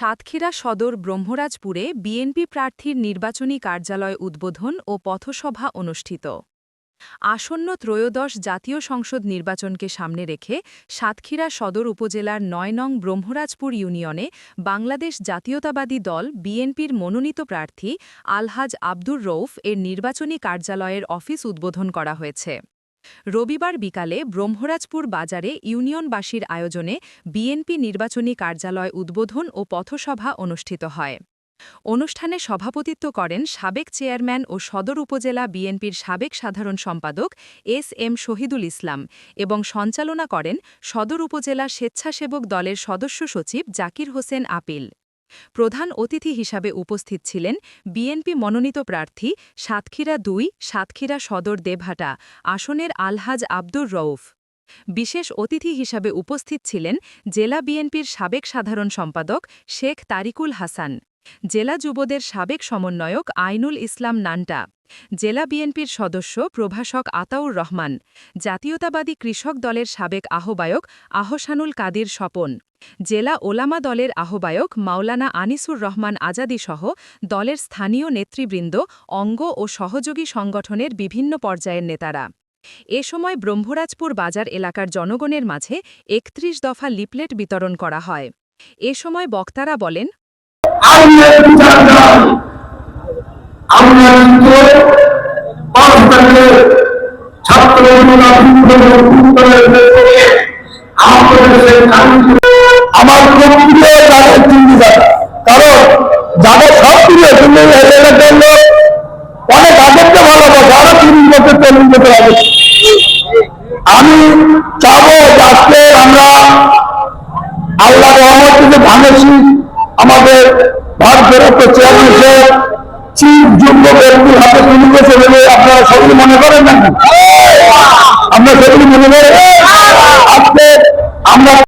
সাতক্ষীরা সদর ব্রহ্মরাজপুরে বিএনপি প্রার্থীর নির্বাচনী কার্যালয় উদ্বোধন ও পথসভা অনুষ্ঠিত। আসন্ন ত্রয়োদশ জাতীয় সংসদ নির্বাচনকে সামনে রেখে সাতক্ষীরা সদর উপজেলার নয় নং ব্রহ্মরাজপুর ইউনিয়নে বাংলাদেশ জাতীয়তাবাদী দল বিএনপির মনোনীত প্রার্থী আলহাজ আব্দুর রৌফ এর নির্বাচনী কার্যালয়ের অফিস উদ্বোধন করা হয়েছে। রবিবার বিকালে ব্রহ্মরাজপুর বাজারে ইউনিয়নবাসীর আয়োজনে বিএনপি নির্বাচনী কার্যালয় উদ্বোধন ও পথসভা অনুষ্ঠিত হয়। অনুষ্ঠানে সভাপতিত্ব করেন সাবেক চেয়ারম্যান ও সদর উপজেলা বিএনপির সাবেক সাধারণ সম্পাদক এস এম শহীদুল ইসলাম এবং সঞ্চালনা করেন সদর উপজেলা স্বেচ্ছাসেবক দলের সদস্য সচিব জাকির হোসেন আপিল। প্রধান অতিথি হিসাবে উপস্থিত ছিলেন বিএনপি মনোনীত প্রার্থী সাতক্ষীরা দুই, সাতক্ষীরা সদর দেভাটা আসনের আলহাজ আব্দুর রউফ। বিশেষ অতিথি হিসাবে উপস্থিত ছিলেন জেলা বিএনপির সাবেক সাধারণ সম্পাদক শেখ তারিকুল হাসান, জেলা যুবদের সাবেক সমন্বয়ক আইনুল ইসলাম নান্টা। জেলা বিএনপির সদস্য প্রভাষক আতাউর রহমান, জাতীয়তাবাদী কৃষক দলের সাবেক আহ্বায়ক আহসানুল কাদির স্বপন, জেলা ওলামা দলের আহ্বায়ক মাওলানা আনিসুর রহমান আজাদি সহ দলের স্থানীয় নেতৃবৃন্দ, অঙ্গ ও সহযোগী সংগঠনের বিভিন্ন পর্যায়ের নেতারা। এ সময় ব্রহ্মরাজপুর বাজার এলাকার জনগণের মাঝে একত্রিশ দফা লিপলেট বিতরণ করা হয়। এ সময় বক্তারা বলেন আমরা কিন্তু থেকে ছাত্র আমার খুব প্রিয় তাদের চিন্তিত কারণ যাদের সব প্রিয় কিন্তু এলাকার লোক অনেক আগের চেয়ে ভালোবাসে, আরও তিরিশ বছর, চল্লিশ বছর আমি চাবো আজকে আমরা আল্লাহ রহমত থেকে ধানেছি আমাদের ভারতবর্ষ চেয়ারম্যান চিফ যোগ্য ব্যক্তির হাতে তুলে বলে আপনারা সেগুলি মনে করেন না আপনারা সেগুলি মনে করেন